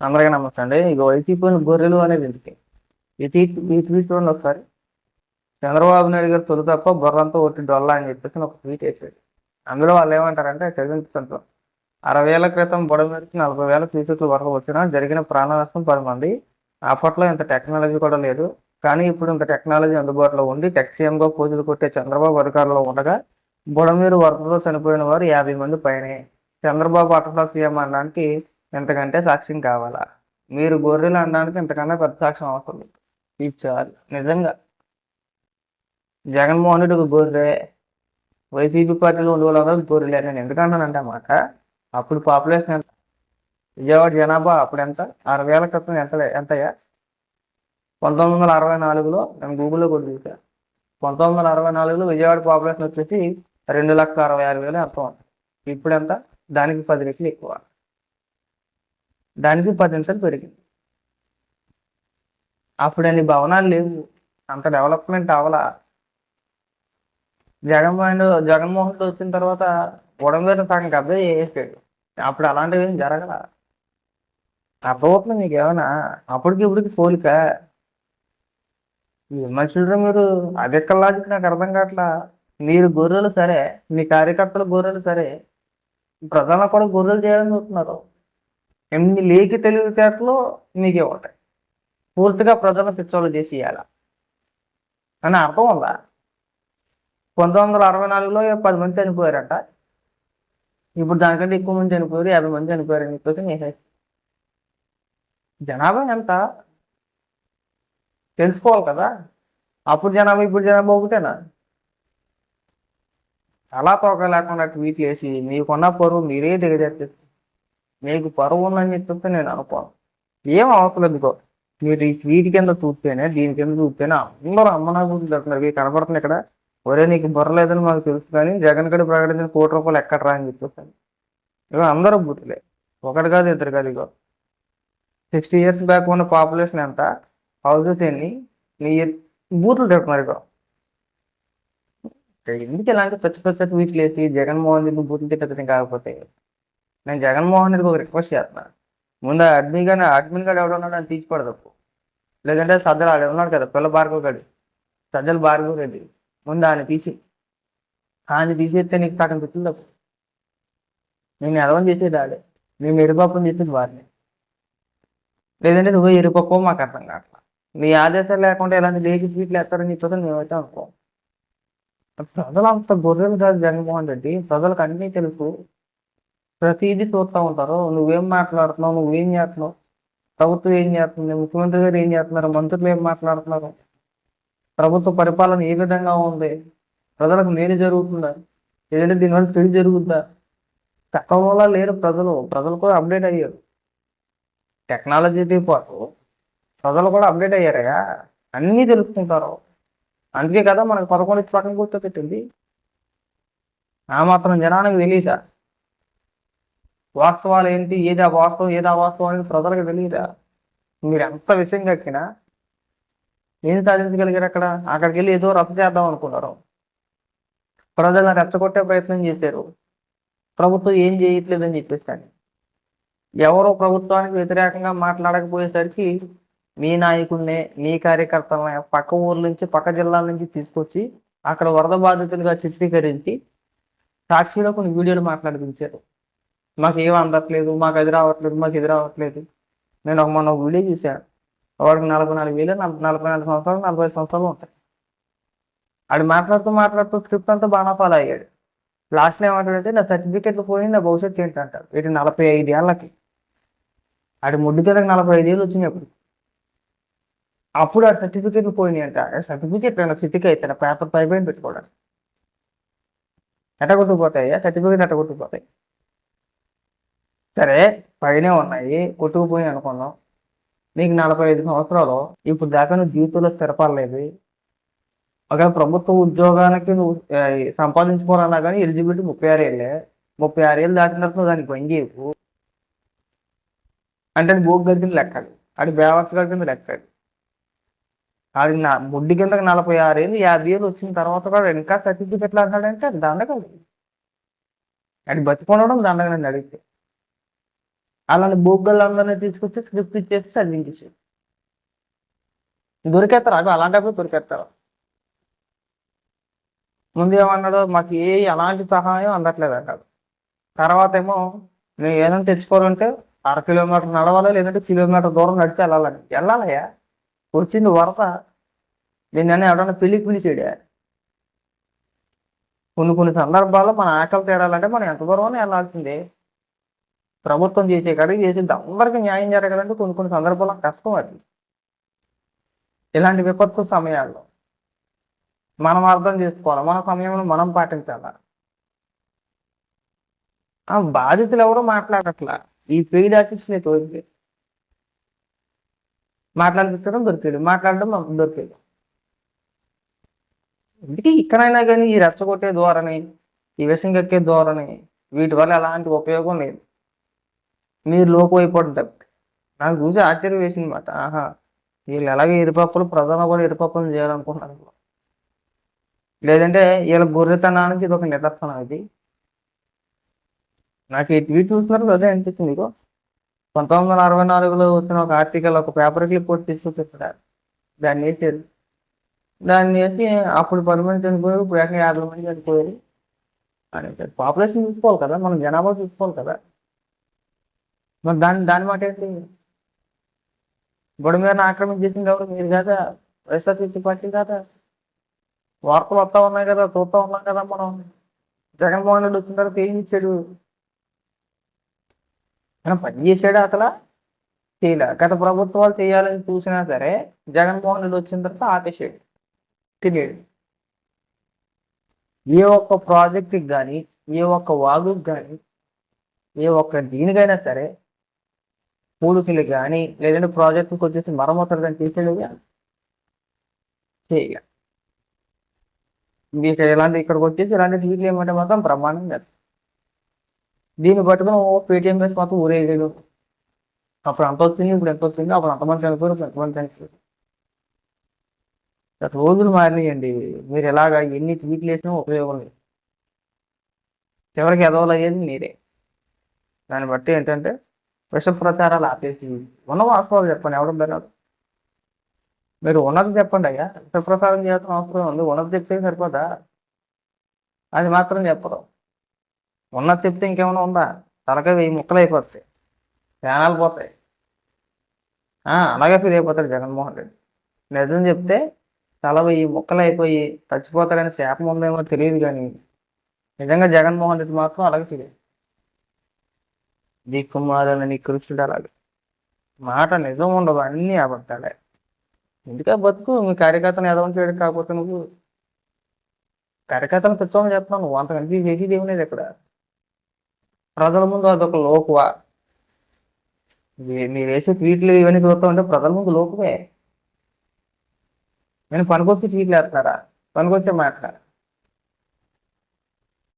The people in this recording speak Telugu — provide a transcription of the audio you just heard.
అందరికీ నమస్తే అండి. ఇక వైసీపీ గొర్రెలు అనేది ఎందుకు? ఈ ట్వీట్ ఈ ట్వీట్ చూడండి ఒకసారి. చంద్రబాబు నాయుడు గారు సొలు తప్ప గొర్రంతో ఒట్టి డొల్ల అని చెప్పేసి ఒక ట్వీట్ వేసాడు అందులో వాళ్ళు ఏమంటారంటే చదివించడంతో అరవై ఏళ్ళ క్రితం బుడమేరికి నలభై వేల క్యూసెక్ల వరకు వచ్చినా జరిగిన ప్రాణ నష్టం పది మంది. అప్పట్లో ఇంత టెక్నాలజీ కూడా లేదు. కానీ ఇప్పుడు ఇంత టెక్నాలజీ అందుబాటులో ఉండి టెక్సీఎంగా పూజలు కొట్టే చంద్రబాబు అధికారంలో ఉండగా బుడమేరు వరదలో చనిపోయిన వారు యాభై మంది పైనే. చంద్రబాబు అటలో సీఎం అనడానికి ఇంతకంటే సాక్ష్యం కావాలా? మీరు గొర్రెలు అనడానికి ఇంతకన్నా పెద్ద సాక్ష్యం అవసరం లేదు. చాలు నిజంగా. జగన్మోహన్ రెడ్డి ఒక గొర్రె వైసీపీ పార్టీలో ఉండే వాళ్ళందరూ గొర్రెలే నేను ఎందుకంటానంటే అన్నమాట అప్పుడు పాపులేషన్ ఎంత? విజయవాడ జనాభా అప్పుడు ఎంత? అరవై ఏళ్ళ క్రితం ఎంత ఎంతయ్యా? పంతొమ్మిది వందల అరవై నాలుగులో నేను గూగుల్లో కూడా చూసా పంతొమ్మిది వందల అరవై నాలుగులో విజయవాడ పాపులేషన్ వచ్చేసి రెండు లక్షల అరవై ఆరు వేలు అర్థం ఇప్పుడు ఎంత? దానికి పది రెట్లు ఎక్కువ. దానికి పదింతలు పెరిగింది. అప్పుడు అన్ని భవనాలు లేవు. అంత డెవలప్మెంట్ అవలా జగన్మోహన్ జగన్మోహన్ రెడ్డి వచ్చిన తర్వాత ఉడంబేట సగం కబ్జా చేసాడు అప్పుడు అలాంటివి ఏం జరగల? అర్థమవుతుంది మీకు ఏమైనా? అప్పటికి ఇప్పటికి పోలిక. ఈ మనుషులు మీరు అది లాజిక్ నాకు అర్థం కావట్లా? మీరు గొర్రెలు సరే మీ కార్యకర్తలు గొర్రెలు సరే ప్రజలను కూడా గొర్రెలు చేయాలని చూస్తున్నారు. ఎన్ని లేకి తెలివితేటలు మీకే ఉంటాయి పూర్తిగా ప్రజలను పిచ్చోళ్ళు చేసి ఇవ్వాల అని అర్థం ఉందా? పంతొమ్మిది వందల అరవై నాలుగులో పది మంది చనిపోయారట. ఇప్పుడు దానికంటే ఎక్కువ మంది చనిపోయారు యాభై మంది చనిపోయారు చెప్పేసి నేను జనాభా ఎంత? తెలుసుకోవాలి కదా. అప్పుడు జనాభా ఇప్పుడు జనాభా ఒకటేనా? అలా తోక లేకుండా ట్వీట్ చేసి మీకున్న పరువు మీరే దిగజెట్టేసి మీకు పరువు ఉందని చెప్పితే నేను అనుకోను ఏం అవసరం లేదు మీరు ఈ స్వీట్ కింద చూస్తేనే దీని కింద చూస్తేనే అందరూ అమ్మ నా గురించి చెప్తున్నారు. మీకు కనపడుతుంది ఇక్కడ. ఒరే నీకు బుర్ర లేదని మాకు తెలుసు కానీ జగన్ గడి ప్రకటించిన కోటి రూపాయలు ఎక్కడరా అని చెప్పేసాను ఇక అందరూ బూతులే. ఒకటి కాదు ఇద్దరు కాదు ఇగో. సిక్స్టీ ఇయర్స్ బ్యాక్ ఉన్న పాపులేషన్ ఎంత? హౌసెస్ ఎన్ని? నీ బూతులు తిడుతున్నారు ఇగో. ఎందుకు ఇలాంటి పచ్చ పచ్చటి వీటిలేసి వేసి జగన్మోహన్ రెడ్డి బూతులు తిట్టడం కాకపోతే? నేను జగన్మోహన్ రెడ్డికి ఒక రిక్వెస్ట్ చేస్తున్నా. ముందు అడ్మిన్ కానీ అడ్మిన్ గారు ఎవడున్నాడు అని తీసుకోవడదు లేదంటే సజ్జలు ఆడ ఉన్నాడు కదా పిల్ల భార్గవ్ గడి. సజ్జల భార్గవ్ రెడ్డి. ముందు ఆయన తీసి ఆయన తీసేస్తే నీకు సగం పిచ్చులు తప్పు నేను ఎదవని చేసేది ఆడే. నేను ఎరుపప్పని చేసేది వారిని లేదంటే నువ్వు ఎరుపప్పో మాకు అర్థం కావట్లా. నీ ఆదేశాలు లేకుండా ఇలాంటి లేచి ట్వీట్లు వేస్తారని చెప్పేసి మేమైతే అనుకో. ప్రజలు అంత గొర్రెలు కాదు జగన్మోహన్ రెడ్డి. ప్రజలకు అన్నీ తెలుసు. ప్రతిదీ చూస్తూ ఉంటారు. నువ్వేం మాట్లాడుతున్నావు? నువ్వేం చేస్తున్నావు? ప్రభుత్వం ఏం చేస్తుంది? ముఖ్యమంత్రి గారు ఏం చేస్తున్నారు? మంత్రులు ఏం మాట్లాడుతున్నారు? ప్రభుత్వ పరిపాలన ఏ విధంగా ఉంది? ప్రజలకు మేలు జరుగుతుందా? ఏదంటే దీనివల్ల చెడు జరుగుతుందా వల్ల లేరు ప్రజలు. ప్రజలు కూడా అప్డేట్ అయ్యారు. టెక్నాలజీతో పాటు ప్రజలు కూడా అప్డేట్ అయ్యారయ్యా అన్నీ తెలుసుకుంటారు. అందుకే కదా మనకు పదకొండు పక్కన గుర్తు పెట్టింది ఆ మాత్రం జనానికి తెలియదా వాస్తవాలు ఏంటి? ఏది ఆ వాస్తవం? ఏది ఆ వాస్తవం అనేది ప్రజలకు తెలియదా? మీరు ఎంత విషయం కక్కినా ఏం సాధించగలిగారు అక్కడ? అక్కడికి వెళ్ళి ఏదో రద్దు చేద్దాం అనుకున్నారు. ప్రజలను రెచ్చగొట్టే ప్రయత్నం చేశారు. ప్రభుత్వం ఏం చేయట్లేదని చెప్పేసి ఎవరో ప్రభుత్వానికి వ్యతిరేకంగా మాట్లాడకపోయేసరికి మీ నాయకుడిని మీ కార్యకర్తలనే పక్క ఊర్ల నుంచి పక్క జిల్లాల నుంచి తీసుకొచ్చి అక్కడ వరద బాధితులుగా చిత్రీకరించి సాక్షిలో కొన్ని వీడియోలు మాట్లాడిపించారు. మాకు ఏం అందట్లేదు మాకు అది రావట్లేదు మాకు ఇది రావట్లేదు. నేను ఒక మొన్న ఒక వీడియో చూశాను వాడికి నలభై నాలుగు వేలు నలభై నాలుగు సంవత్సరాలు నలభై సంవత్సరాలు ఉంటాయి. ఆడు మాట్లాడుతూ మాట్లాడుతూ స్క్రిప్ట్ అంతా బాగా ఫాలో అయ్యాడు. లాస్ట్లో ఏమంటాడంటే నా సర్టిఫికెట్లు పోయి నా భవిష్యత్తు ఏంటి అంటారు ఇటు నలభై ఐదు ఏళ్ళకి. ఆడి ముడ్డు తెరకు నలభై ఐదు ఏళ్ళు వచ్చినాయి అప్పుడు అప్పుడు ఆ సర్టిఫికెట్లు పోయినాయి అంట సర్టిఫికెట్ సిటీకి అయితే పేపర్ పై పెట్టుకోవడానికి. ఎట్ట కొట్టుకుపోతాయి సర్టిఫికెట్ ఎట్ట కొట్టుకుపోతాయి సరే పైనే ఉన్నాయి. కొట్టుకుపోయి అనుకున్నాం నీకు నలభై ఐదు సంవత్సరాలు. ఇప్పుడు దాకా నువ్వు జీవితంలో స్థిరపడలేదు. ఒక ప్రభుత్వ ఉద్యోగానికి నువ్వు సంపాదించుకోవాలన్నా కానీ ఎలిజిబిలిటీ ముప్పై ఆరు ఏళ్ళే. ముప్పై ఆరు ఏళ్ళు దాటిన తర్వాత నువ్వు దానికి పని చేయవు అంటే అది భోగి గడ్డిని లెక్కలు అది బేవర్స్ కింద లెక్కలు అది నా ముడ్డి కిందకి నలభై ఆరు ఏళ్ళు యాభై ఏళ్ళు వచ్చిన తర్వాత కూడా ఇంకా సర్టిఫికెట్లు అంటాడంటే అది దండగ అది బతికొనడం దండగ అడిగితే. అలాంటి బొగ్గలందరినీ తీసుకొచ్చి స్క్రిప్ట్ ఇచ్చేసి చదివించేసి దొరికేస్తారు అవి అలాంటప్పుడు దొరికేస్తారు. ముందు ఏమన్నాడు మాకు ఏ ఎలాంటి సహాయం అందట్లేదు అన్నాడు తర్వాత ఏమో నేను ఏదైనా తెచ్చుకోవాలంటే అర కిలోమీటర్ నడవాలి లేదంటే కిలోమీటర్ దూరం నడిచి వెళ్ళాలని. వెళ్ళాలయ్యా వచ్చింది వరద దీన్ని ఎవడన్నా పెళ్ళికి పిలిచాడే? కొన్ని కొన్ని సందర్భాల్లో మన ఆకలి తేడాలంటే మనం ఎంత దూరం వెళ్ళాల్సిందే. ప్రభుత్వం చేసే కాడికి చేసింది. అందరికీ న్యాయం జరగాలంటే కొన్ని కొన్ని సందర్భాల్లో కష్టం అది. ఇలాంటి విపత్తు సమయాల్లో మనం అర్థం చేసుకోవాలి. మన సమయంలో మనం పాటించాలి? ఆ బాధితులు ఎవరో మాట్లాడట్లా? ఈ పెయిడ్ ఆర్టిస్టులే తోలికి మాట్లాడిపించడం దొరికేది. మాట్లాడడం మాకు దొరికేది. అందుకే ఇక్కడైనా కానీ ఈ రెచ్చగొట్టే ధోరణి ఈ విషం కక్కే ధోరణి వీటి వల్ల ఎలాంటి ఉపయోగం లేదు. మీరు లోపు అయిపోవడం నాకు చూసి ఆశ్చర్యం వేసింది మాట ఆహా వీళ్ళు ఎలాగే ఇరుపక్కలు ప్రధాన కూడా ఇరుపక్కలు చేయాలనుకుంటున్నారు లేదంటే వీళ్ళ గొర్రెతనానికి ఇది ఒక నిదర్శనం ఇది. నాకు ఈ చూస్తున్నారు అదే అనిపిస్తుంది మీకు పంతొమ్మిది వందల అరవై నాలుగులో వచ్చిన ఒక ఆర్టికల్ ఒక పేపర్ క్లిప్ కూడా తీసుకొచ్చేసారు దాన్ని వేసారు దాన్ని వేసి అప్పుడు పది మంది చనిపోయారు ఇప్పుడు ఎక్కడ యాభై మంది చనిపోయారు. అని పాపులేషన్ చూసుకోవాలి కదా మనం జనాభా చూసుకోవాలి కదా. మరి దాని దాని మాట ఏంటి? గొడవ మీద ఆక్రమించేసింది ఎవరు? మీరు కదా? వైఎస్ఆర్సీపీ పార్టీ కదా? వార్తలు వస్తా ఉన్నాయి కదా చూస్తా ఉన్నాం కదా మనం. జగన్మోహన్ రెడ్డి వచ్చిన తర్వాత ఏం ఇచ్చాడు మనం పని చేశాడు అసలు? చేయలే. గత ప్రభుత్వాలు చేయాలని చూసినా సరే జగన్మోహన్ రెడ్డి వచ్చిన తర్వాత ఆపేసాడు తినేడు ఏ ఒక్క ప్రాజెక్ట్కి కానీ ఏ ఒక్క వాగుకి కానీ ఏ ఒక్క దీనికైనా సరే పూలుకిలు కానీ లేదంటే ప్రాజెక్టుకి వచ్చేసి మరమ్మతులు కానీ చేసేది చేయలే మీకు ఇలాంటి ఇక్కడికి వచ్చేసి ఇలాంటి ట్వీట్లు ఏమంటే మాత్రం బ్రహ్మాండం లేదు. దీన్ని పట్టుకుని ఓ పేటిఎం వేసి మాత్రం ఊరేగాడు అప్పుడు అంత వచ్చింది ఇప్పుడు ఎంత వచ్చింది అప్పుడు అంతమంది చనిపోయారు ఇప్పుడు ఎంతమంది చనిపోయారు. రోజులు మారినాయండి. మీరు ఎలాగా ఎన్ని ట్వీట్లు వేసినా ఉపయోగం లేదు. చివరికి ఎదవలు అయ్యేది మీరే. దాన్ని బట్టి ఏంటంటే విష ప్రచారాలు ఆపేసి ఉన్న వాస్తవాలు చెప్పండి ఎవడం బెనరు మీరు ఉన్నది చెప్పండి అయ్యా. విష ప్రచారం చేయాల్సిన అవసరం ఉంది. ఉన్నది చెప్తే సరిపోదా? అది మాత్రం చెప్పరు. ఉన్నది చెప్తే ఇంకేమైనా ఉందా? తలకాయ వెయ్యి ముక్కలు అయిపోతాయి. ప్రాణాలు పోతాయి. అలాగే ఫీల్ అయిపోతాడు జగన్మోహన్ రెడ్డి. నిజం చెప్తే తల వెయ్యి ముక్కలు అయిపోయి చచ్చిపోతాడని శాపం ఉందేమో తెలియదు కానీ నిజంగా జగన్మోహన్ రెడ్డి మాత్రం అలాగే తెలియదు దిక్కుమాలని కృష్ణుడు అలాగే. మాట నిజం ఉండదు అన్నీ అబద్ధాలే. ఎందుకే బతుకు? మీ కార్యకర్తను ఎదవం చేయడం కాకపోతే నువ్వు. కార్యకర్తను తెచ్చామని చెప్తున్నావు నువ్వు అంత చేసేది ఏమి లేదు ఇక్కడ. ప్రజల ముందు అదొక లోకువా? మీరు వేసే ట్వీట్లు ఇవన్నీ చూస్తా ఉంటే ప్రజల ముందు లోకువే. నేను పనికొచ్చి ట్వీట్లు వేస్తున్నారా పనికొచ్చే మాట్లాడారా